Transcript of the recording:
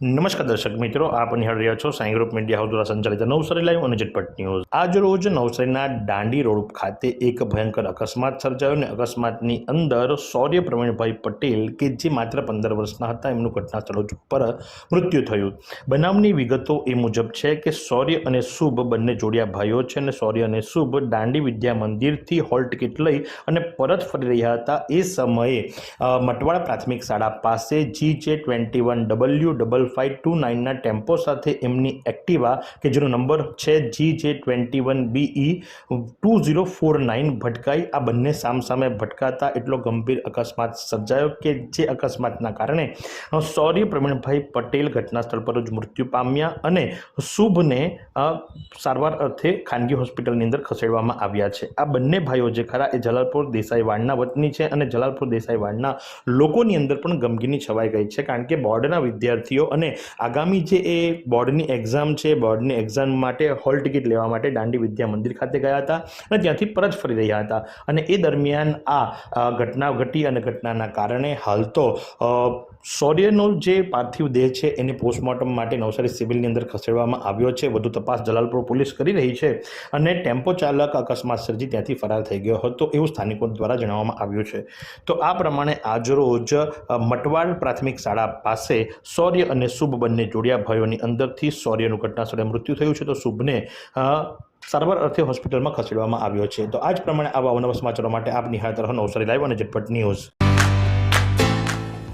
નમસ્કાર દર્શક મિત્રો, આપ નિહાળ રહ્યા છો સાઈ ગ્રુપ મીડિયા હાઉસ દ્વારા સંચાલિત નવસારી લાઈવ અને ઝટપટ ન્યૂઝ. આજ રોજ નવસારીના દાંડી રોડ ખાતે એક ભયંકર અકસ્માત સર્જાયો અને અકસ્માતની અંદર શૌર્ય પ્રવીણભાઈ પટેલ, કે જે માત્ર પંદર વર્ષના હતા, એમનું ઘટના સ્થળ ઉપર મૃત્યુ થયું. બનાવની વિગતો એ મુજબ છે કે શૌર્ય અને શુભ બંને જોડિયા ભાઈઓ છે અને શૌર્ય અને શુભ દાંડી વિદ્યા મંદિરથી હોલ ટિકિટ લઈ અને પરત ફરી રહ્યા હતા. એ સમયે મટવાડા પ્રાથમિક શાળા પાસે G J twenty one W double five two નાઇનના tempo સાથે એમની એક્ટિવા કે જેનો નંબર છે G J twenty one BE two zero four nine ભટકાઈ. આ બંને સામસામે ભટકાતા એટલો ગંભીર અકસ્માત સર્જાયો કે જે અકસ્માતના કારણે સૌર્ય પ્રવીણભાઈ પટેલ ઘટના સ્થળ પર જ મૃત્યુ પામ્યા અને શુભને સારવાર અર્થે ખાનગી હોસ્પિટલની અંદર ખસેડવામાં આવ્યા છે. આ બંને ભાઈઓ જે ખરા એ જલાલપુર દેસાઈવાડના વતની છે અને જલાલપુર દેસાઈવાડના લોકોની અંદર પણ ગમગીની છવાઈ ગઈ છે કારણ કે બોર્ડના વિદ્યાર્થીઓ અને આગામી જે એ બોર્ડની એક્ઝામ છે, બોર્ડની એક્ઝામ માટે હોલ ટિકિટ લેવા માટે દાંડી વિદ્યા મંદિર ખાતે ગયા હતા અને ત્યાંથી પરત ફરી રહ્યા હતા. અને એ દરમિયાન આ ઘટના ઘટી અને ઘટનાના કારણે હાલ તો શૌર્યનો જે પાર્થિવ દેહ છે એને પોસ્ટમોર્ટમ માટે નવસારી સિવિલની અંદર ખસેડવામાં આવ્યો છે. વધુ તપાસ જલાલપુર પોલીસ કરી રહી છે અને ટેમ્પો ચાલક અકસ્માત સર્જી ત્યાંથી ફરાર થઈ ગયો હતો એવું સ્થાનિકો દ્વારા જણાવવામાં આવ્યું છે. તો આ પ્રમાણે આજરોજ મટવાડ પ્રાથમિક શાળા પાસે શૌર્ય અને શુભ બંને જોડિયા ભાઈઓની અંદરથી શૌર્યનું ઘટનાસ્થળે મૃત્યુ થયું છે. તો શુભને સારવાર અર્થે હોસ્પિટલમાં ખસેડવામાં આવ્યો છે. તો આ જ પ્રમાણે આવા અવનવા સમાચારો માટે આપ નિહાળ રહો નવસારી લાઈવ અને ઝટપટ ન્યૂઝ.